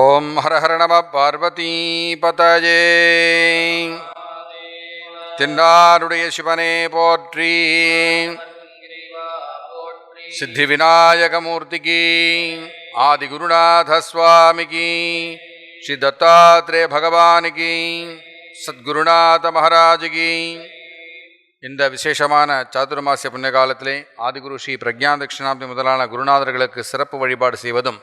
ஓம் ஹர ஹர நம பார்வதி பதயே தென்னாருடைய சிவனே போற்றி சித்தி விநாயகமூர்த்திக்கு ஆதி குருநாத சுவாமிக்கு ஸ்ரீ தத்தாத்ரே பகவானுக்கு சத்குருநாத மகாராஜுக்கு இந்த விசேஷமான சாதுர்மாசிய புண்ணிய காலத்திலே ஆதிகுரு ஸ்ரீ பிரக்ஞா தட்சிணாப்தி முதலான குருநாதர்களுக்கு சிறப்பு வழிபாடு செய்வதும்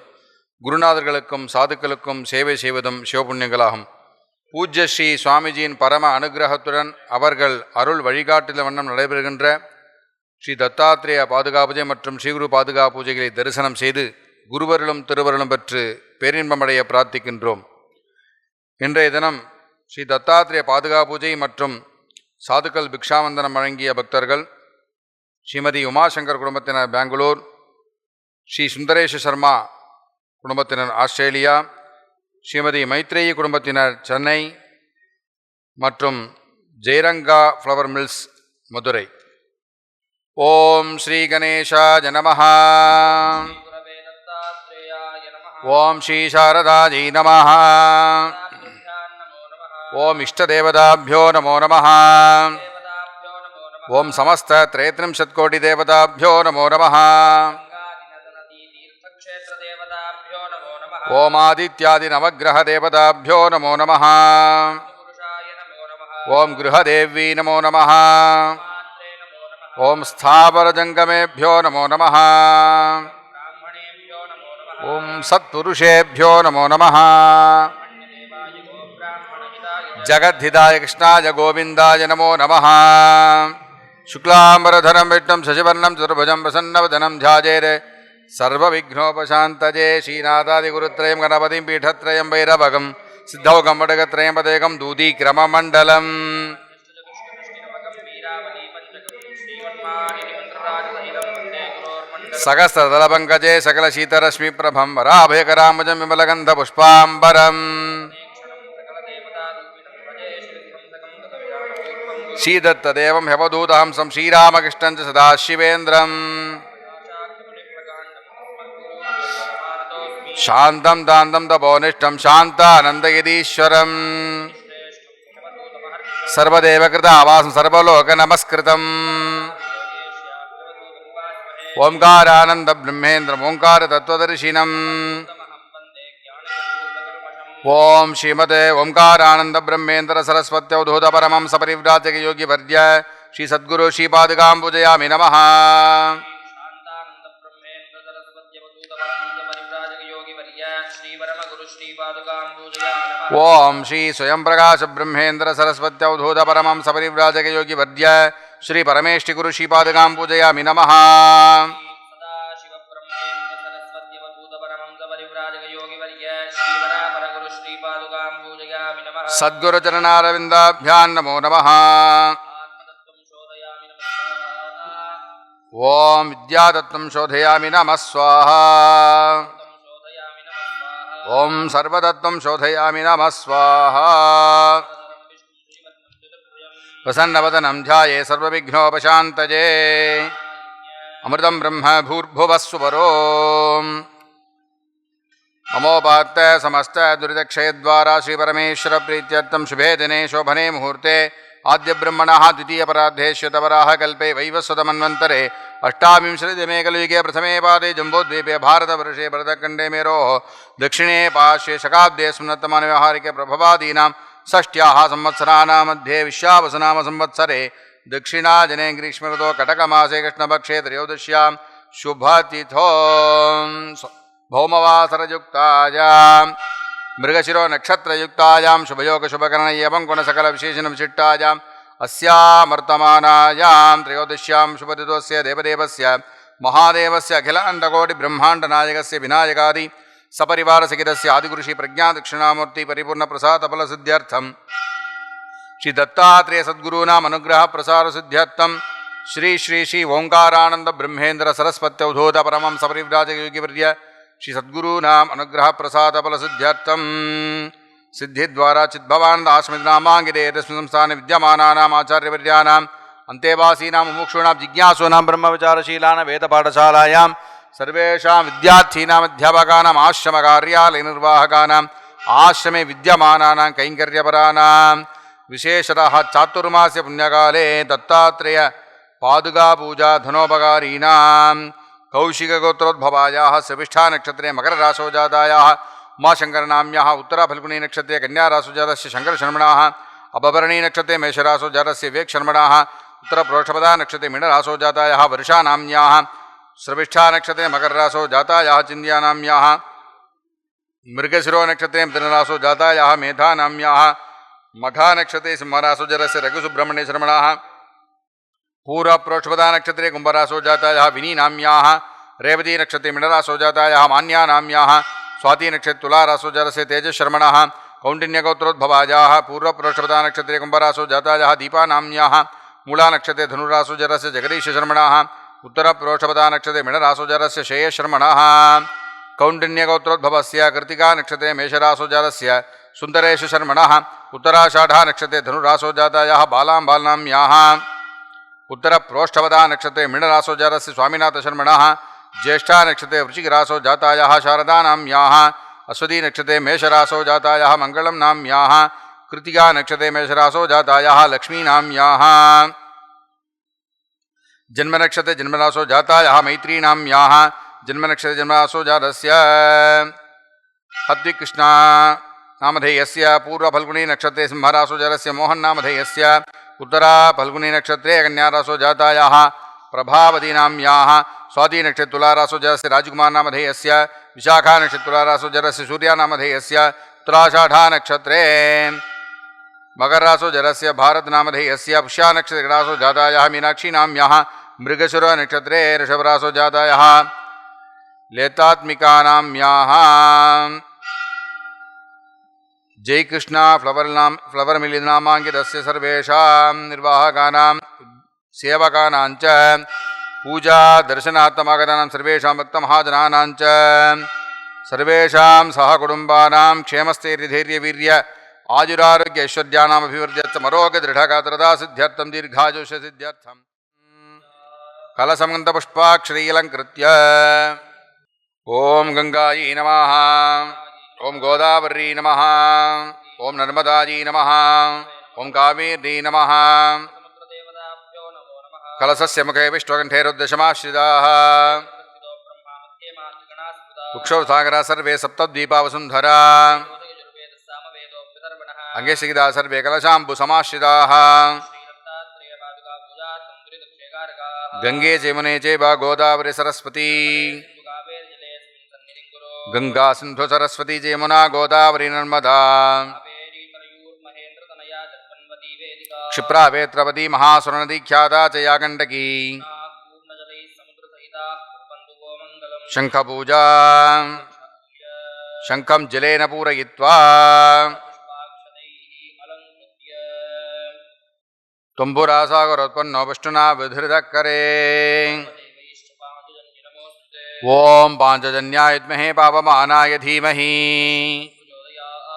குருநாதர்களுக்கும் சாதுக்களுக்கும் சேவை செய்வதும் சிவபுண்ணியங்களாகும். பூஜ்ய ஸ்ரீ சுவாமிஜியின் பரம அனுகிரகத்துடன் அவர்கள் அருள் வழிகாட்டில வண்ணம் நடைபெறுகின்ற ஸ்ரீ தத்தாத்திரேய பாதுகாப்பூஜை மற்றும் ஸ்ரீகுரு பாதுகா பூஜைகளை தரிசனம் செய்து குருவருளும் திருவருளும் பெற்று பேரின்பமடைய பிரார்த்திக்கின்றோம். இன்றைய தினம் ஸ்ரீ தத்தாத்திரேய பாதுகா பூஜை மற்றும் சாதுக்கள் பிக்ஷாவந்தனம் வழங்கிய பக்தர்கள் ஸ்ரீமதி உமாசங்கர் குடும்பத்தினர் பெங்களூர் ஸ்ரீ சுந்தரேஷ சர்மா குடும்பத்தினர் ஆஸ்திரேலியா ஸ்ரீமதி மைத்ரேயி குடும்பத்தினர் சென்னை மற்றும் ஜெயரங்கா ஃப்ளவர் மில்ஸ் மதுரை. ஓம் ஸ்ரீ கணேஷா ஜனமஹா ஓம் ஸ்ரீ சாரதாஜி நம ஓம் இஷ்டதேவதாபியோ நமோ நம ஓம் சமஸ்திரேத்ரிம்சத்கோடி தேவதாபியோ நமோ நம ஓம் ஆதித்யாதி நவகிரக தேவதாபியோ நமோ நம ஓம் கிருஹதேவி நமோ நம ஓம் ஸ்தாபரஜங்கமேபியோ நமோ நம ஓம் சத்புருஷேபியோ நமோ நம ஜகத்ஹிதாய கிருஷ்ணாய கோவிந்தாய நமோ நம சுக்லாம்பரதரம் விஷ்ணும் சசிவர்ணம் துர்புஜம் பிரசன்னவதனம் ஜாஜேரே சர்வவிக்னோபசாந்தஜே ஸ்ரீநாதாதிகுருத்ரயம் கணபதிம் பீடத்ரயம் வைரவகம் சித்தௌகம் வடகத்ரயம் பதேகம் தூதி கிரமமண்டலம் సగస్తలపంకజే సకల శీతరశ్మి ప్రభం సకలశీతరశ్మిప్రభం విమలగంధ పుష్పాంబరం శ్రీదత్తదేవం హ్యవదూతహంసం శ్రీరామకృష్ణం సదాశివేంద్రం. శాంతం దాంతం తపోనిష్టం శాంతానందయదీశ్వరం సర్వదేవకృత ఆవాసం సర్వలోక నమస్కృతం ओंकारानंद ब्रह्मेन्द्र ओंकार ओङ्कारतत्त्वदर्शिनम् ॐ श्रीमते ओङ्कारानन्दब्रह्मेन्द्रसरस्वत्यवधूतपरमं सपरिव्राजकयोगिवर्य श्री सद्गुरु श्रीपादुकां पूजयामि नमः। ओम श्री स्वयं प्रकाश ब्रह्मेन्द्र सरस्वत्यवधूत परम सपरिव्राजक योगी वर्य श्रीपरमेष्टिगुरु श्रीपादुकां पूजयामि नमः सद्गुरुचरणारविन्दाभ्यां नमो नमः ॐ विद्यादत्तं शोधयामि नमः स्वाहा ॐ सर्वदत्तं शोधयामि नमः स्वाहा प्रसन्नवदनं ध्याये सर्वविघ्नोपशान्तये। अमृतं ब्रह्म भूर्भुवः सुवरो ममोपात्त समस्त दुरितक्षयद्वारा श्रीपरमेश्वरप्रीत्यर्थं शुभे दिने शोभने मुहूर्ते आद्यब्रह्मणः द्वितीयपरार्धे श्युतवराह कल्पे वैवस्वतमन्वन्तरे अष्टाविंशतितमे कलियुगे प्रथमे पादे जम्बूद्वीपे भारतवर्षे भरतखण्डे मेरोः दक्षिणे पार्श्वे शकाब्दे स्मृतमानव्याहारिके प्रभवादीनां षष्ट्याः संवत्सराणां मध्ये विश्वावसनाम संवत्सरे दक्षिणाजने ग्रीष्मऋतो कटकमासे कृष्णपक्षे त्रयोदश्यां शुभतिथो भौमवासरयुक्तायां, मृगशिरो नक्षत्रयुक्तायां शुभयोगशुभकरण एवं गुणसकलविशेषणविशिष्टायाम् अस्यामर्तमानायां त्रयोदश्यां शुभतिथोस्य देवदेवस्य, महादेवस्य अखिल अण्डकोटिब्रह्माण्डनायकस्य विनायकादि सपरिवारसहितस्य आदिगुरुषि प्रज्ञादक्षिणामूर्ति परिपूर्णप्रसादफलसिद्ध्यर्थं श्री दत्तात्रेय सद्गुरूनाम् अनुग्रह प्रसार सिद्ध्यर्थम श्री श्री श्री ओंकारानंद ब्रह्मेंद्र सरस्वत्यवधूत परमं सपरिव्राजयोगिवर्य श्री सद्गुरूनाम् अनुग्रहप्रसादफलसिद्ध्यर्थम् सिद्धिद्वारा चिद्भवानन्द आश्रमनामाङ्गिरे यस्मिन् संस्थाने विद्यमानानाम् आचार्यवर्याणाम् अन्तेवासीनां मुमुक्षूणां जिज्ञासूनां ब्रह्मविचारशीलानां वेदपाठशालायां सर्वेषां विद्यार्थीनाम् अध्यापकानाम् आश्रमकार्यालयनिर्वाहकानाम्, आश्रमे विद्यमानानां कैङ्कर्यपराणां विशेषतः चातुर्मास्य पुण्यकाले दत्तात्रेय पादुकापूजा धनोपकारीणां कौशिकगोत्रोद्भवायाः सविष्ठानक्षत्रे मकरराशौ जातायाः उमाशङ्करनाम्याः उत्तराफल्गुणीनक्षत्रे कन्यारासु जातस्य शङ्करशर्मणाः अपभरणीनक्षत्रे मेषरासौ जातस्य विवेकशर्मणाः उत्तरप्रोषपदानक्षत्रे मीनरासौ जातायाः श्रविष्ठा नक्षत्रे मकररासो जाता या चिंद्यानाम या, मृगशिरो नक्षत्रे धनरासो जाता या मेधा नाम या, मघा नक्षत्रे सिंहरासो जरस्य रघुसुब्रह्मण्य श्रमणा पूरा प्रोक्षपदा नक्षत्रे कुंभरासो जाता या विनी नाम या, रेवती नक्षत्रे मिणरासो जाता या मान्या नाम स्वाति नक्षत्र तुलारासो तेज श्रमण कौंडिन्यगोत्रोद्भवाजा पूर्व प्रोक्षपदा नक्षत्रे कुंभरासो जाता या दीपा नाम या, मूला नक्षत्रे धनुरासो से जगदीश श्रमणा उत्तरप्रोषपदानक्षत्रे मिणरासोजारस्य शेयश्रमणः कौण्डिन्यगोत्रोद्भवस्य कृतिकानक्षत्रे मेषरासोजारस्य सुन्दरेशशर्मणः। उत्तराषाढानक्षत्रे धनुरासोजातायाः बालां बालनाम्याः उत्तरप्रोष्ठवदानक्षत्रे मिणरासोजारस्य स्वामिनाथशर्मणः। ज्येष्ठानक्षत्रे वृचिकरासोजातायाः शारदानाम्याः। अश्वतीनक्षत्रे मेषरासोजातायाः मङ्गलं नाम्याः। कृतिकानक्षत्रे मेषरासोजातायाः लक्ष्मीनाम्याः। जन्म नक्षत्र जन्मरासो जाता यहाँ मैत्री नाम यहाँ जन्म नक्षत्र जन्मरासो जातस्य। हद्विकृष्णा नामधेयस्य। पूर्वफल्गुणी नक्षत्रे सिंहरासो जरस्य मोहन्नामधेयस्य उत्तरा फल्गुणी नक्षत्रे कन्यारासो जातायाः प्रभावतीनां याः। स्वादिनक्षत्रतुलारासो जरस्य राजकुमारनामधेयस्य राशो जरस्य सूर्यानामधेयस्य उत्तराषाढानक्षत्रे मकररासो जरस्य जाता यहाँ मीनाक्षी नाम यहाँ मृगशुरनक्षत्रे ऋषभरासौ जातायाः। लेतात्मिकानाम्याः जय कृष्णा फ्लवर नाम, फ्लवर मिल नामाङ्कितस्य सर्वेषां निर्वाहकानां सेवकानां च। पूजा दर्शनार्थमागतानां सर्वेषां भक्तमहाजनानां च। सर्वेषां सहकुटुम्बानां क्षेमस्थैर्यधैर्यवीर्य आयुरारोग्य ऐश्वर्याणामभिवृद्ध्यर्थमरोगदृढगात्रदा सिद्ध्यर्थं दीर्घायुष्यसिद्ध्यर्थं कलसमन्तपुष्पाक्षरीलङ्कृत्य ॐ गङ्गायै नमः ॐ गोदावर्यै नमः ॐ नर्मदायै नमः ॐ कावेर्यै नमः समुद्रदेवताभ्यो नमो नमः कलशस्य मुखे विष्णुकण्ठैरुद्दशमाश्रिताः प्रथितो ब्रह्मा मध्ये मातृगणास्पदा वृक्षौ सागरा सर्वे सप्तद्वीपावसुन्धरा सामवेदोऽप्यतर्पणः अङ्गेशिगिदा सर्वे कलशाम्बुसमाश्रिताः गंगे जमुने जैव गोदावरी सरस्वती। गंगा सिंधु सरस्वती जमुना गोदावरी नर्मदा। क्षिप्रा वेत्रपदी महासुर नदी ख्याता जयागंडकी। शंख पूजा शंखम जलेन पूरयित्वा। तुम्बुरासागरोत्पन्नोपष्टुना विधिर्धक्करे ओम पांचजन्याय विमहे पापमानाय धीमहि।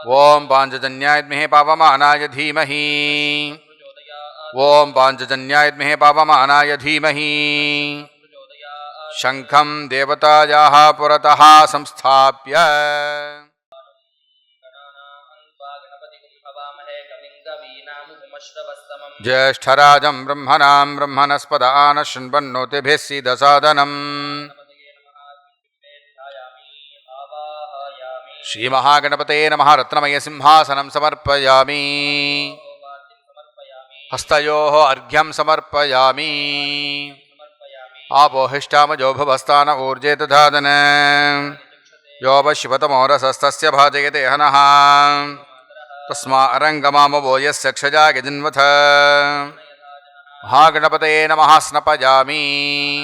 ओम पांचजन्याय विमहे पापमानाय धीमहि। ओम पांचजन्याय विमहे पापमानाय धीमहि। शंखम देवतायाः पुरतः संस्थाप्य। ज्येष्ठराज ब्रह्मणा ब्रह्मणस्पद आनशृण्वन्नोतिभिः सीदसादनम् श्रीमहागणपते सिंहासनम रत्नमयसिंहासनं समर्पयामि। अर्घ्यम समर्पयामी समर्पयामि। आपोहिष्ठामजोभवस्तान ऊर्जे दधादन। योपशिवतमोरसस्तस्य भाजयते हनहा तस्मा अरङ्गमामवो यस्य क्षजा यजिन्वथ महागणपतये नमः स्नपयामि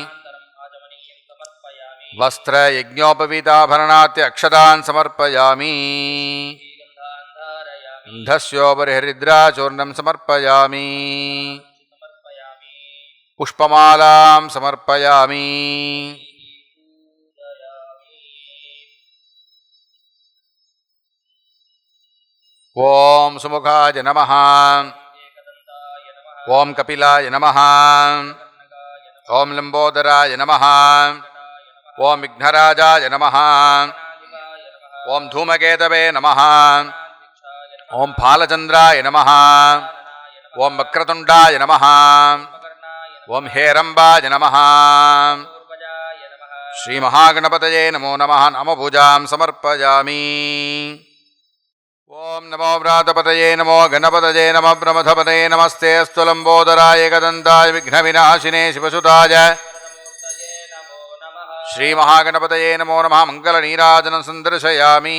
अनन्तरम् आचमनीयं समर्पयामि वस्त्रयज्ञोपवीताभरणात्यक्षतान् समर्पयामि गन्धान् धारयामि गन्धस्योपरि हरिद्राचूर्णं समर्पयामि समर्पयामि पुष्पमालां समर्पयामि विघ्नराजाय नमः गणाधिपाय नमः ॐ धूमकेतवे नमः गणाध्यक्षाय नमः ॐ फालचन्द्राय नमः गणाय नमः ॐ वक्रतुण्डाय नमः उपकर्णाय नमः ॐ हेरम्बाय नमः पूर्वजाय नमः श्रीमहागणपतये नमो नमः नमभुजां समर्पयामि ॐ नमो व्रातपतये नमो गणपतये नमः ब्रह्मथपतये नमस्ते अस्तु लम्बोदराय गदन्ताय विघ्नविनाशिने शिवसुताय मूर्तये नमो नमः श्रीमहागणपतये नमो नमः मङ्गलनीराजनं सन्दर्शयामि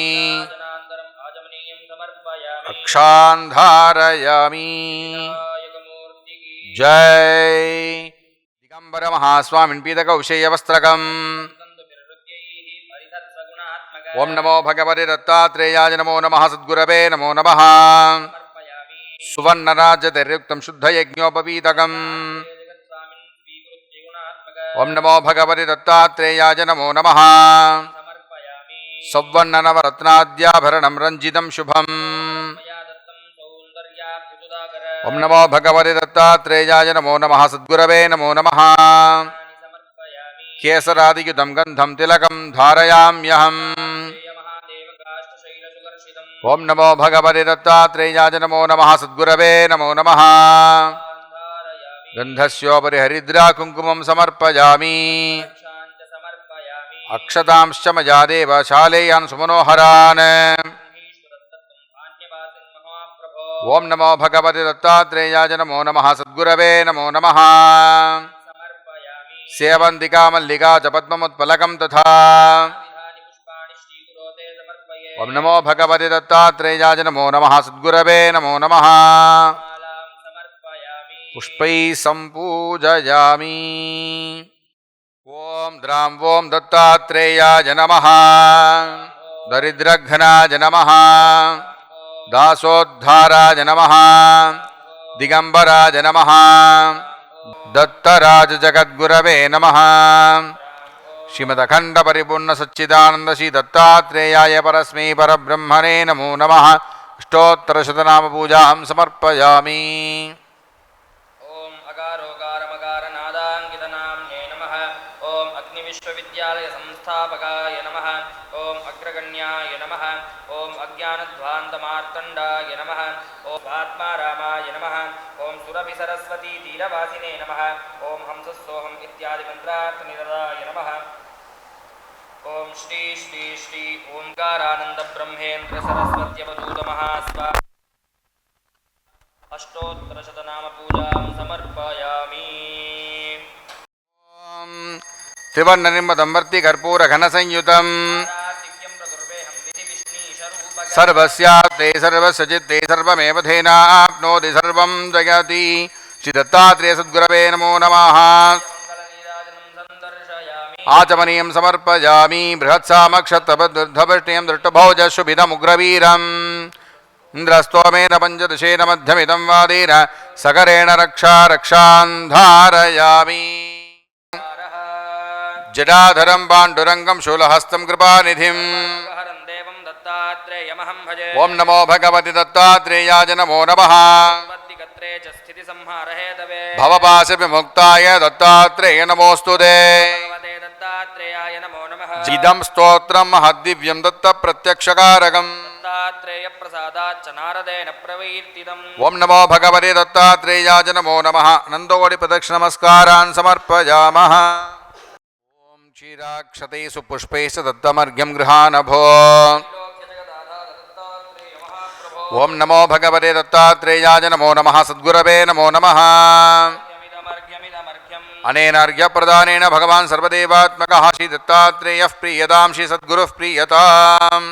जनान्तरम् आजमनीयं समर्पयामि रक्षान् धारयामि विनायकमूर्तिकी जय दिगम्बरमहास्वामिन् पीतकौशेयवस्त्रकम् तन्तुभिर्हृद्यैः ॐ नमो भगवते दत्तात्रेयाय नमो नमः सद्गुरवे नमो नमः। समर्पयामि सुवर्णराजतिर्युक्तं शुद्धयज्ञोपवीतकम् स्वीकृत्य नमो भगवते दत्तात्रेयाय नमो नमः। सौवर्णनवरत्नाद्याभरणं रञ्जितं शुभम्। दत्तं नमो भगवते दत्तात्रेयाय नमो नमः सद्गुरवे नमो नमः। केसरादियुतं गन्धं तिलकं धारयाम्यहम्। ॐ नमो भगवते दत्तात्रेयाय नमो नमः, सद्गुरवे नमो नमः। गन्धस्योपरि हरिद्रा कुङ्कुमं समर्पयामि। अक्षतांश्च मया देव शालेयान् सुमनोहरान्। ॐ नमो भगवते दत्तात्रेयाय नमो नमः, सद्गुरवे नमो नमः। सेवन्तिका मल्लिका च पद्ममुत्पलकं तथा। ॐ नमो भगवते दत्तात्रेयाय नमो नमः सद्गुरवे नमो नमः। पुष्पैः सम्पूजयामि। ॐ द्रां ॐ दत्तात्रेयाय नमः। दरिद्रघ्नाय नमः। दासोद्धाराय नमः। दिगम्बराय नमः। दत्तराजजगद्गुरवे नमः। శ్రీమదఖండ పరిపూర్ణ సచ్చిదానంద శ్రీ దత్తాత్రేయాయ పరస్మై పరబ్రహ్మణే నమో నమ అష్టోత్తరశతనామ పూజాం సమర్పయామి श्री श्री श्री ओंकारानंद ब्रह्मेन्द्र सरस्वत्यवधूत महास्वा अष्टोत्तरशतनाम पूजां समर्पयामि ओम त्रिवर्णनिर्मदम्बर्ति कर्पूर घन घनसंयुतम् सर्वस्याप्ते सर्वसचित्ते सर्वमेव धेना आप्नोति सर्वं जगति। जयति श्रीदत्तात्रेयसद्गुरवे नमो नमः। ఆచమనీయం సమర్పయామి బృహత్సామక్షతపద్ధపష్టయం దృష్టభౌజశుభిదముగ్రవీరం ఇంద్రస్తోమేన పంచదశేన మధ్యమిదం వాదేన సకరేణ రక్షా రక్షాంధారయామి జడాధరం పాండురంగం శూలహస్తం కృపానిధిం ఓం నమో భగవతి దత్తాత్రేయాయ నమో నమ భవపాశ విముక్తాయ దత్తాత్రేయ నమోస్తుదే ఇదం స్తోత్రం మహద్దివ్యం దత్త ప్రత్యక్షకారకం దత్తాత్రేయ ప్రసాదాచ్చ నారదేన ప్రవీర్తిదం ఓం నమో భగవతే దత్తాత్రేయాజ నమో నమః నందోడి ప్రదక్షిణ నమస్కారాన్ సమర్పయామః ఓం క్షీరాక్షతే సుపుష్పే చ దత్తమర్ఘ్యం గృహానభో ఓం నమో భగవతే దత్తాత్రేయాజ నమో నమః సద్గురవే నమో నమః अनेन अर्घ्यप्रदानेन भगवान् सर्वदेवात्मकः श्रीदत्तात्रेयः प्रीयतां श्रीसद्गुरुः प्रीयताम्।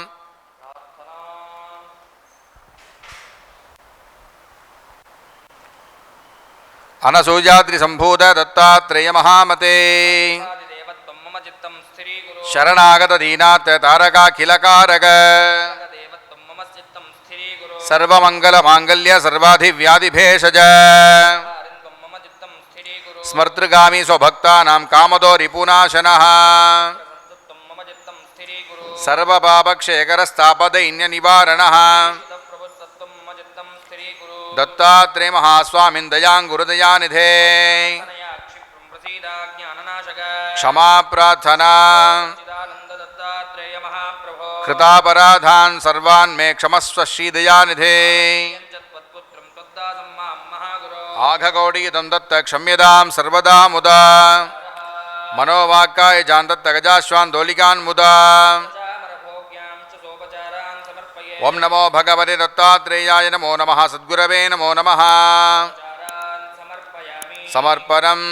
अनसूयाद्रिसम्भूत दत्तात्रेयमहामते। शरणागतदीनात् तारकाखिलकारक। सर्वमङ्गलमाङ्गल्य सर्वाधिव्याधिभेषज। स्मर्तृगामी स्वभक्ता नाम कामदो रिपुनाशन। सर्वपापक्षेकरस्तापदैन्य निवारण दत्तात्रेय महास्वामी दयाङ्गुरुदया निधे क्षमा प्रार्थना कृतापराधान सर्वान् मे क्षमस्व श्रीदया निधे चामरभोग्यां च सोपचारान् समर्पये ॐ नमो भगवते दत्तात्रेयाय नमो नमः सद्गुरवे नमो नमः चारान् समर्पयामि समर्पणम्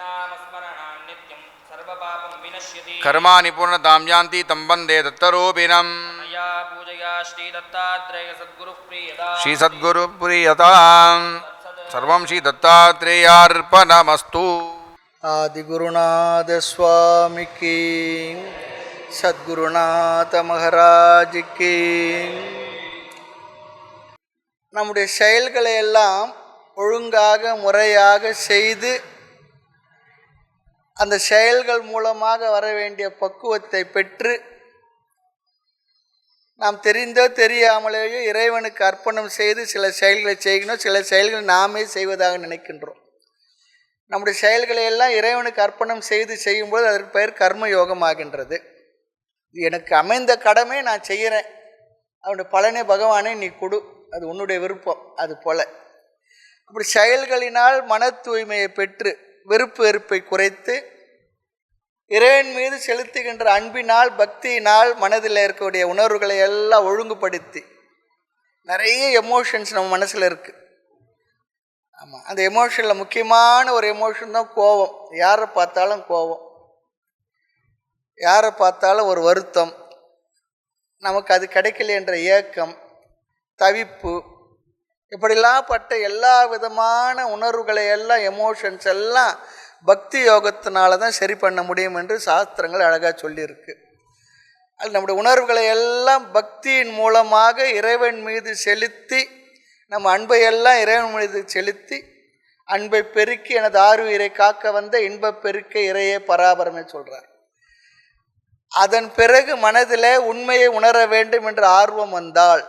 नामस्मरणान् नित्यं सर्वपापं विनश्यति कर्माणि पूर्णतां यान्ति तं वन्दे दत्तरूपिणम् मया पूजया श्रीदत्तात्रेय सद्गुरुः प्रीयदा श्रीसद्गुरुप्रियताम् सर्वं श्रीदत्तात्रेयार्पणमस्तु ஆதிகுருநாத சுவாமிக்கு சத்குருநாத மகாராஜுக்கு நம்முடைய செயல்களை எல்லாம் ஒழுங்காக முறையாக செய்து அந்த செயல்கள் மூலமாக வர வேண்டிய பக்குவத்தை பெற்று நாம் தெரிந்தோ தெரியாமலேயோ இறைவனுக்கு அர்ப்பணம் செய்து சில செயல்களை செய்யணும் சில செயல்களை நாமே செய்வதாக நினைக்கின்றோம். நம்முடைய செயல்களை எல்லாம் இறைவனுக்கு அர்ப்பணம் செய்து செய்யும்போது அதற்கு பெயர் கர்ம யோகமாகின்றது எனக்கு அமைந்த கடமை நான் செய்கிறேன். அவனுடைய பலனே பகவானே நீ கொடு. அது உன்னுடைய விருப்பம் அது போல. அப்படி செயல்களினால் மன தூய்மையை பெற்று வெறுப்பு வெறுப்பை குறைத்து இறைவன் மீது செலுத்துகின்ற அன்பினால் பக்தியினால் மனதில் இருக்கக்கூடிய உணர்வுகளை எல்லாம் ஒழுங்குபடுத்தி நிறைய எமோஷன்ஸ் நம்ம மனசில் இருக்குது ஆமாம் அந்த எமோஷனில் முக்கியமான ஒரு எமோஷன் தான் கோபம். யாரை பார்த்தாலும் கோபம். யாரை பார்த்தாலும் ஒரு வருத்தம். நமக்கு அது கிடைக்கல என்ற ஏக்கம் தவிப்பு இப்படிலாம் பட்ட எல்லா விதமான உணர்வுகளை எல்லாம் எமோஷன்ஸ் எல்லாம் பக்தி யோகத்தினால தான் சரி பண்ண முடியும் என்று சாஸ்திரங்கள் அழகாக சொல்லியிருக்கு. அது நம்முடைய உணர்வுகளை எல்லாம் பக்தியின் மூலமாக இறைவன் மீது செலுத்தி நம்ம அன்பை எல்லாம் இறைவன் மீது செலுத்தி அன்பை பெருக்கி எனது ஆறுயிரை காக்க வந்த இன்பப் பெருக்க இறையே பராபரமே சொல்கிறார் அதன் பிறகு மனதில் உண்மையை உணர வேண்டும் என்ற ஆர்வம் வந்தால்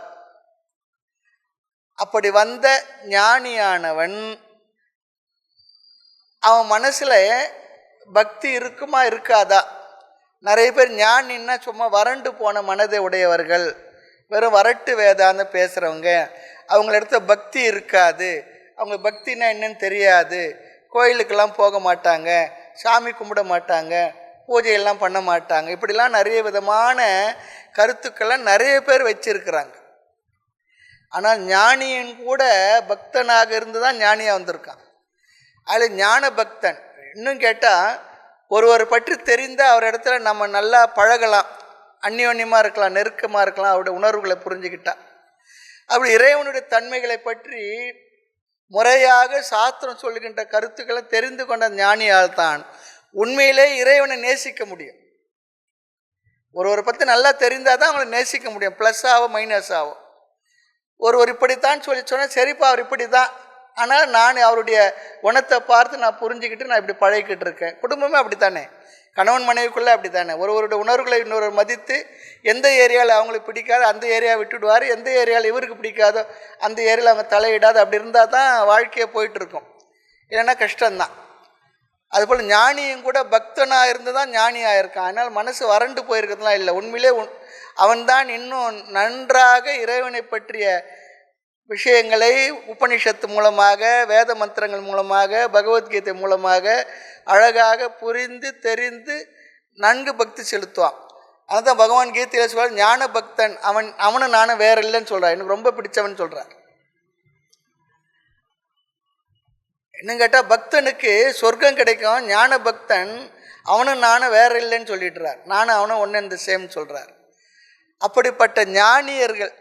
அப்படி வந்த ஞானியானவன் அவன் மனசில் பக்தி இருக்குமா இருக்காதா? நிறைய பேர் ஞானின்னா சும்மா வறண்டு போன மனதை உடையவர்கள் வெறும் வரட்டு வேதான்னு பேசுகிறவங்க அவங்களிடத்த பக்தி இருக்காது. அவங்க பக்தினா என்னன்னு தெரியாது. கோயிலுக்கெல்லாம் போக மாட்டாங்க சாமி கும்பிட மாட்டாங்க பூஜையெல்லாம் பண்ண மாட்டாங்க. இப்படிலாம் நிறைய விதமான கருத்துக்கள்லாம் நிறைய பேர் வச்சிருக்கிறாங்க. ஆனால் ஞானியின் கூட பக்தனாக இருந்து தான் ஞானியாக வந்திருக்கான். அதில் ஞான பக்தன் இன்னும் கேட்டால் ஒருவர் பற்றி தெரிந்த அவர் இடத்துல நம்ம நல்லா பழகலாம். அந்யோன்யமாக இருக்கலாம் நெருக்கமாக இருக்கலாம் அவருடைய உணர்வுகளை புரிஞ்சுக்கிட்டா. அப்படி இறைவனுடைய தன்மைகளை பற்றி முறையாக சாஸ்திரம் சொல்லுகின்ற கருத்துக்களை தெரிந்து கொண்ட ஞானியால் தான் உண்மையிலே இறைவனை நேசிக்க முடியும். ஒருவரை பற்றி நல்லா தெரிந்தால் தான் அவங்களை நேசிக்க முடியும். ப்ளஸ் ஆகும் மைனஸ் ஆகும் ஒருவர் இப்படித்தான் சொல்லி சொன்னால் சரிப்பா அவர் இப்படி தான் ஆனால் நான் அவருடைய குணத்தை பார்த்து நான் புரிஞ்சுக்கிட்டு நான் இப்படி பழகிக்கிட்டு இருக்கேன். குடும்பமே அப்படித்தானே? கணவன் மனைவிக்குள்ளே அப்படி தானே ஒருவருடைய உணர்வுகளை இன்னொரு மதித்து எந்த ஏரியாவில் அவங்களுக்கு பிடிக்காது அந்த ஏரியா விட்டுடுவார் எந்த ஏரியாவில் இவருக்கு பிடிக்காதோ அந்த ஏரியாவில் அவங்க தலையிடாது. அப்படி இருந்தால் தான் வாழ்க்கையே போயிட்டுருக்கும். இல்லைன்னா கஷ்டம்தான். அதுபோல் ஞானியும் கூட பக்தனாக இருந்து தான் ஞானியாக இருக்கான். அதனால் மனசு வறண்டு போயிருக்கிறதுலாம் இல்லை. உண்மையிலே உன் அவன்தான் இன்னும் நன்றாக இறைவனை பற்றிய விஷயங்களை உபனிஷத்து மூலமாக வேத மந்திரங்கள் மூலமாக பகவத்கீதை மூலமாக அழகாக புரிந்து தெரிந்து நன்கு பக்தி செலுத்துவான். அதுதான் பகவான் கீதையில் சொல்கிறார் ஞான பக்தன் அவன் அவனும் நானும் வேற இல்லைன்னு சொல்கிறான் எனக்கு ரொம்ப பிடிச்சவன் சொல்கிறார் இன்னும் கேட்டால் பக்தனுக்கு சொர்க்கம் கிடைக்கும் ஞான பக்தன் அவனும் நானும் வேற இல்லைன்னு சொல்லிடுறார். நானும் அவனும் ஒன்று இந்த சேம் சொல்கிறார் அப்படிப்பட்ட ஞானியர்கள்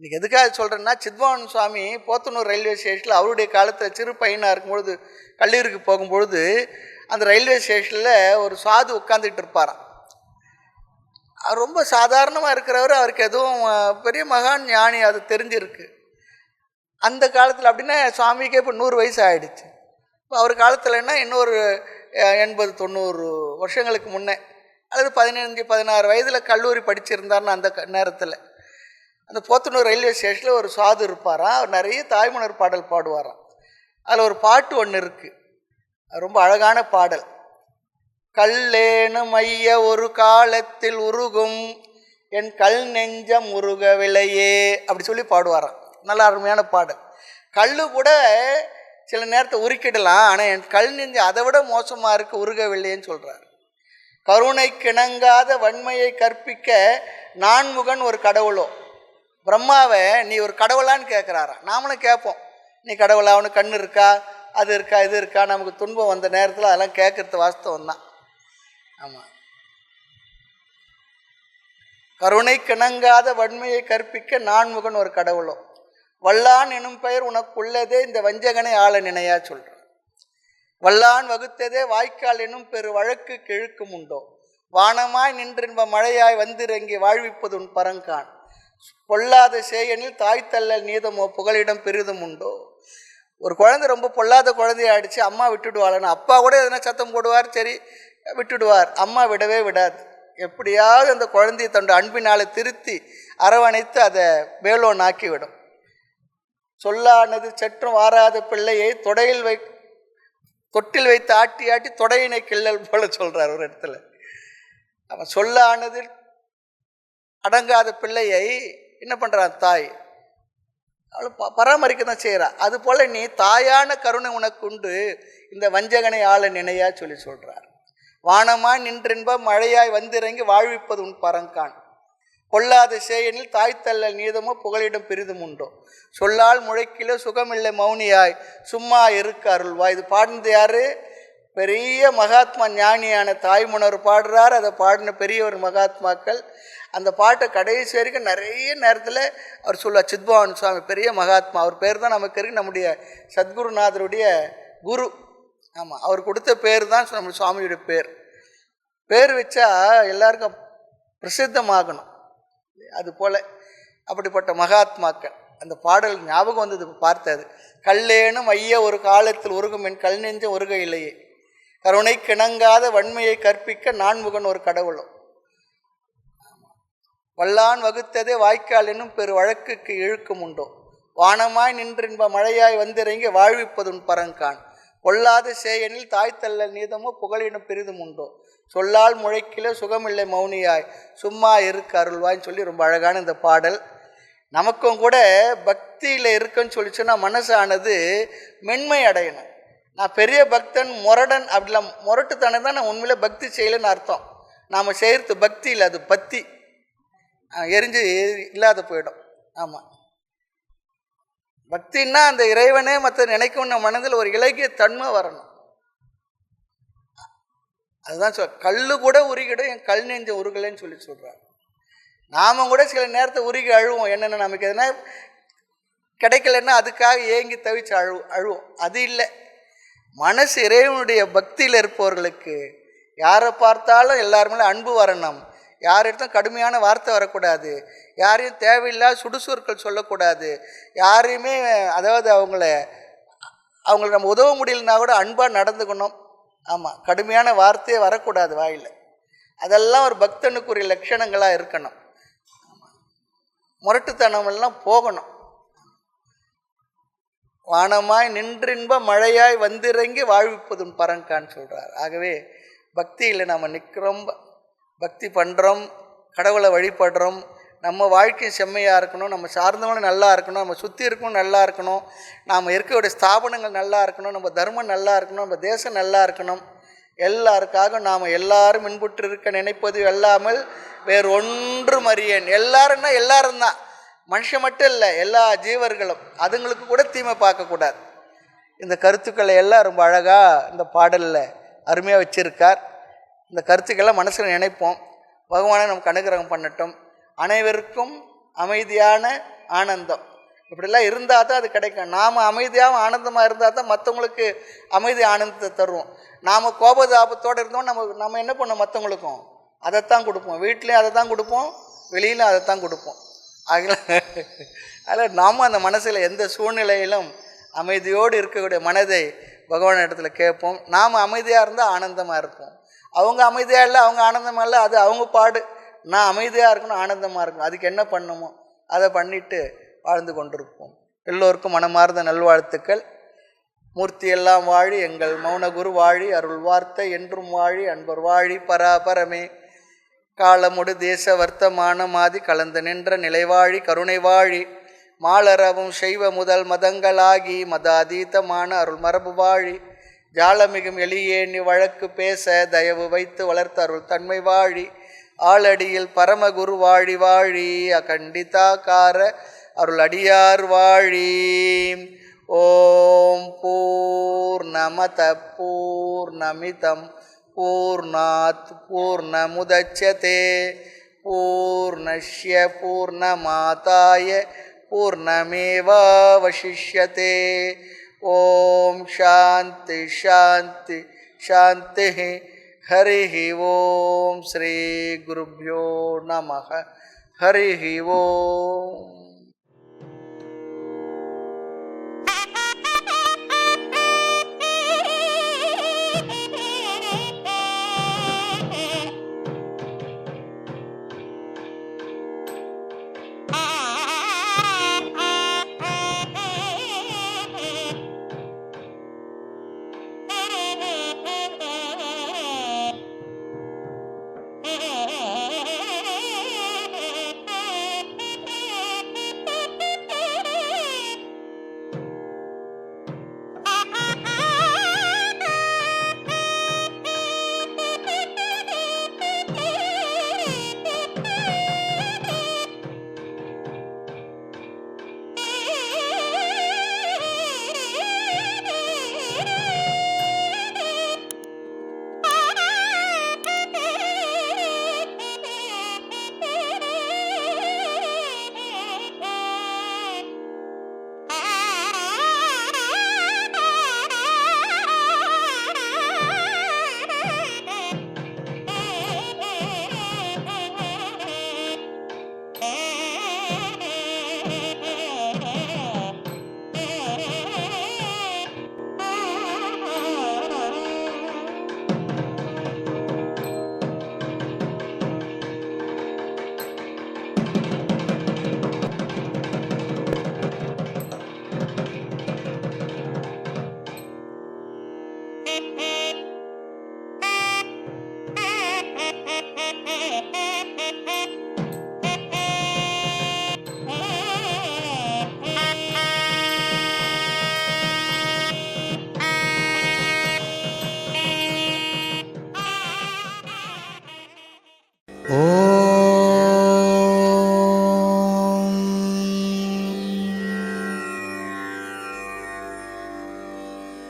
இன்றைக்கி எதுக்காக சொல்கிறேன்னா சித்பவன் சுவாமி போத்தனூர் ரயில்வே ஸ்டேஷனில் அவருடைய காலத்தில் சிறு பையனாக இருக்கும்பொழுது கல்லூரிக்கு போகும்பொழுது அந்த ரயில்வே ஸ்டேஷனில் ஒரு சாது உட்காந்துக்கிட்டு இருப்பாராம். அவர் ரொம்ப சாதாரணமாக இருக்கிறவர் அவருக்கு எதுவும் பெரிய மகான் ஞானி அது தெரிஞ்சிருக்கு. அந்த காலத்தில் அப்படின்னா சுவாமிக்கே இப்போ நூறு வயசு ஆகிடுச்சு இப்போ அவர் காலத்தில்னா இன்னொரு எண்பது தொண்ணூறு வருஷங்களுக்கு முன்னே அல்லது பதினஞ்சு பதினாறு வயதில் கல்லூரி படிச்சிருந்தார்னு அந்த க- நேரத்தில். அந்த போத்தனூர் ரயில்வே ஸ்டேஷனில் ஒரு சாது இருப்பாராம் அவர் நிறைய தாய்மலர் பாடல் பாடுவாராம். அதில் ஒரு பாட்டு ஒன்று இருக்குது ரொம்ப அழகான பாடல். கல்லேனும் ஐய ஒரு காலத்தில் உருகும். என் கல் நெஞ்சம் உருகவில்லையே அப்படி சொல்லி பாடுவாராம். நல்ல அருமையான பாடல். கல் கூட சில நேரத்தை உருக்கிடலாம். ஆனால் என் கல் நெஞ்சம் அதை விட மோசமாக இருக்கு உருகவில்லையேன்னு சொல்கிறார் கருணை கிணங்காத வன்மையை கற்பிக்க நான்முகன் ஒரு கடவுளோ. பிரம்மாவை நீ ஒரு கடவுளான்னு கேட்குறாரா நாமளும் கேட்போம் நீ கடவுளா அவனுக்கு கண் இருக்கா? அது இருக்கா இது இருக்கா? நமக்கு துன்பம் வந்த நேரத்தில் அதெல்லாம் கேட்குறது வாஸ்தவம் தான் ஆமாம் கருணை கிணங்காத வன்மையை கற்பிக்க நான்முகன் ஒரு கடவுளோ? வல்லான் எனும் பெயர் உனக்குள்ளதே இந்த வஞ்சகனை ஆள நினையா சொல்கிறான் வல்லான் வகுத்ததே வாய்க்கால் எனும் பெரு வழக்கு கிழக்கும் உண்டோ வானமாய் நின்றின்ப மழையாய் வந்திறங்கி வாழ்விப்பது உன் பரங்கான். பொல்லாத சேயனில் தாய் தள்ளல் நீதமோ புகழிடம் பெரிதும் உண்டோ? ஒரு குழந்தை ரொம்ப பொல்லாத குழந்தையாயிடுச்சு அம்மா விட்டுடுவாளன்னு. அப்பா கூட எதனா சத்தம் போடுவார்? சரி விட்டுடுவார். அம்மா விடவே விடாது. எப்படியாவது அந்த குழந்தையை தன்னோட அன்பினால் திருத்தி அரவணைத்து அதை வேலோனாக்கி ஆக்கிவிடும் சொல்லானது சற்றும் வாராத பிள்ளையை தொடையில் வை தொட்டில் வைத்து ஆட்டி ஆட்டி தொடையினை கிள்ளல் போல சொல்கிறார் ஒரு இடத்துல. அவன் சொல்லானது அடங்காத பிள்ளையை என்ன பண்ணுறான் தாய்? அவளை ப பராமரிக்க தான் செய்கிறா அது போல் நீ தாயான கருணை உனக்கு உண்டு இந்த வஞ்சகனை ஆள நினையா சொல்லி சொல்கிறார் வானமாய் நின்றென்ப மழையாய் வந்திறங்கி வாழ்விப்பது உன் பரங்கான். கொல்லாத சேயனில் தாய்த்தல்லல் நீதமோ புகழிடம் பெரிதும் உண்டோ? சொல்லால் முழைக்கிலோ சுகமில்லை மௌனியாய். சும்மா இருக்க அருள்வா இது பாடினது யாரு? பெரிய மகாத்மா ஞானியான தாய்மணர் பாடுறார். அதை பாடின பெரிய ஒரு மகாத்மாக்கள் அந்த பாட்டை கடைசி வரைக்கும் நிறைய நேரத்தில் அவர் சொல்லுவார் சித்பவான் சுவாமி பெரிய மகாத்மா. அவர் பேர் தான் நமக்கு இருக்கு நம்முடைய சத்குருநாதருடைய குரு. ஆமாம் அவர் கொடுத்த பேர் தான் நம்ம சுவாமியுடைய பேர். பேர் வச்சா எல்லாருக்கும் பிரசித்தமாகணும். அது போல் அப்படிப்பட்ட மகாத்மாக்கள். அந்த பாடல் ஞாபகம் வந்தது பார்த்தது. கல்லேனும் ஐய ஒரு காலத்தில் உருகும் என் கல் நெஞ்ச உருக இல்லையே கருணை கிணங்காத வன்மையை கற்பிக்க நான்முகன் ஒரு கடவுளும். வல்லான் வகுத்ததே வாய்க்கால் என்னும் பெரு வழக்குக்கு இழுக்கும் உண்டோ? வானமாய் நின்றின்ப மழையாய் வந்திறங்கி வாழ்விப்பதுன் பரங்கான். பொல்லாத சேயனில் தாய்த்தல்லல் நீதமோ புகழிடம் பெரிதும் உண்டோ? சொல்லால் முழைக்கில சுகமில்லை மௌனியாய். சும்மா இருக்கு அருள்வாய்ன்னு சொல்லி ரொம்ப அழகான இந்த பாடல். நமக்கும் கூட பக்தியில் இருக்குன்னு சொல்லி சொன்னால் மனசானது மென்மை அடையணும். நான் பெரிய பக்தன் முரடன் அப்படிலாம் முரட்டுத்தனம் தான் நான் உண்மையில் பக்தி செய்யலைன்னு அர்த்தம். நாம் செய்கிறது பக்தி இல்லை அது பத்தி எரிஞ்சு இல்லாத போயிடும். ஆமாம் பக்தின்னா அந்த இறைவனே மற்ற நினைக்கும் நம்ம மனதில் ஒரு இலக்கிய தன்மை வரணும். அதுதான் சொல் கல் கூட உருகிடும் என் கல் நெஞ்ச உருகலைன்னு சொல்லி சொல்கிறார் நாம கூட சில நேரத்தை உருகி அழுவோம் என்னென்ன நமக்கு எதுனா கிடைக்கலன்னா அதுக்காக ஏங்கி தவிச்சு அழு அழுவோம். அது இல்லை. மனசு இறைவனுடைய பக்தியில் இருப்பவர்களுக்கு யாரை பார்த்தாலும் எல்லாருமே அன்பு வரணும். யாரிடத்தும் கடுமையான வார்த்தை வரக்கூடாது. யாரையும் தேவையில்லாத சுடுசொற்கள் சொல்லக்கூடாது. யாரையுமே அதாவது அவங்கள அவங்களுக்கு நம்ம உதவ முடியலனா கூட அன்பாக நடந்துக்கணும். ஆமாம் கடுமையான வார்த்தையே வரக்கூடாது வாயில். அதெல்லாம் ஒரு பக்தனுக்குரிய லட்சணங்களாக இருக்கணும். முரட்டுத்தனமெல்லாம் போகணும். வானமாய் நின்றின்ப மழையாய் வந்திறங்கி வாழ்விப்பதும் பரங்கான்னு சொல்கிறார் ஆகவே பக்தியில் நாம் நிற்கிறோம் பக்தி பண்ணுறோம் கடவுளை வழிபடுறோம் நம்ம வாழ்க்கை செம்மையாக இருக்கணும் நம்ம சார்ந்தவங்களும் நல்லா இருக்கணும் நம்ம சுற்றி இருக்கணும் நல்லா இருக்கணும் நாம் இருக்கக்கூடிய ஸ்தாபனங்கள் நல்லா இருக்கணும் நம்ம தர்மம் நல்லா இருக்கணும் நம்ம தேசம் நல்லா இருக்கணும். எல்லாருக்காக நாம் எல்லாரும் மின்புற்று இருக்க நினைப்பது எல்லாமல் வேறு ஒன்றும் அறியேன். எல்லாருன்னா எல்லாரும் தான் மனுஷன் மட்டும் இல்லை எல்லா ஜீவர்களும் அதுங்களுக்கு கூட தீமை பார்க்கக்கூடாது இந்த கருத்துக்களை எல்லாம் ரொம்ப அழகாக இந்த பாடலில் அருமையாக வச்சிருக்கார். இந்த கருத்துக்களை மனசில் நினைப்போம். பகவானை நமக்கு அனுகிரகம் பண்ணட்டும். அனைவருக்கும் அமைதியான ஆனந்தம். இப்படிலாம் இருந்தால் தான் அது கிடைக்கும். நாம் அமைதியாகவும் ஆனந்தமாக இருந்தால் தான் மற்றவங்களுக்கு அமைதி ஆனந்தத்தை தருவோம். நாம் கோபதாபத்தோடு இருந்தோம் நம்ம நம்ம என்ன பண்ணோம் மற்றவங்களுக்கும் அதைத்தான் கொடுப்போம். வீட்லேயும் அதை தான் கொடுப்போம் வெளியிலும் அதை தான் கொடுப்போம். ஆகல அதில் நாம் அந்த மனசில் எந்த சூழ்நிலையிலும் அமைதியோடு இருக்கக்கூடிய மனதை பகவான் இடத்துல கேட்போம். நாம் அமைதியாக இருந்தால் ஆனந்தமாக இருப்போம். அவங்க அமைதியாக இல்லை அவங்க ஆனந்தமாக இல்லை அது அவங்க பாடு. நான் அமைதியாக இருக்கணும் ஆனந்தமாக இருக்கணும். அதுக்கு என்ன பண்ணுமோ அதை பண்ணிட்டு வாழ்ந்து கொண்டிருப்போம். எல்லோருக்கும் மனமார்ந்த நல்வாழ்த்துக்கள். மூர்த்தி எல்லாம் வாழி எங்கள் மௌனகுரு வாழி அருள் வார்த்தை என்றும் வாழி அன்பர் வாழி பராபரமே. காலமுடு தேச வர்த்தமானமாதி கலந்து நின்ற நிலைவாழி கருணை வாழி மாலரவும் செய்வ முதல் மதங்களாகி மதாதீதமான அருள் மரபு வாழி ஜாலமிகும் எளியேணி வழக்கு பேச தயவு வைத்து வளர்த்த அருள் தன்மை வாழி ஆளடியில் பரமகுரு வாழி வாழி அகண்டிதாகார அருள் அடியார் வாழி. ஓம் பூர்ணமத பூர்ணமிதம். पूर्णात् पूर्णमुदच्यते। पूर्णस्य पूर्णमाताय पूर्णमेवावशिष्यते। ॐ शांति शांति शान्तिः। हरिः ॐ श्रीगुरुभ्यो नमः। हरि ओम्।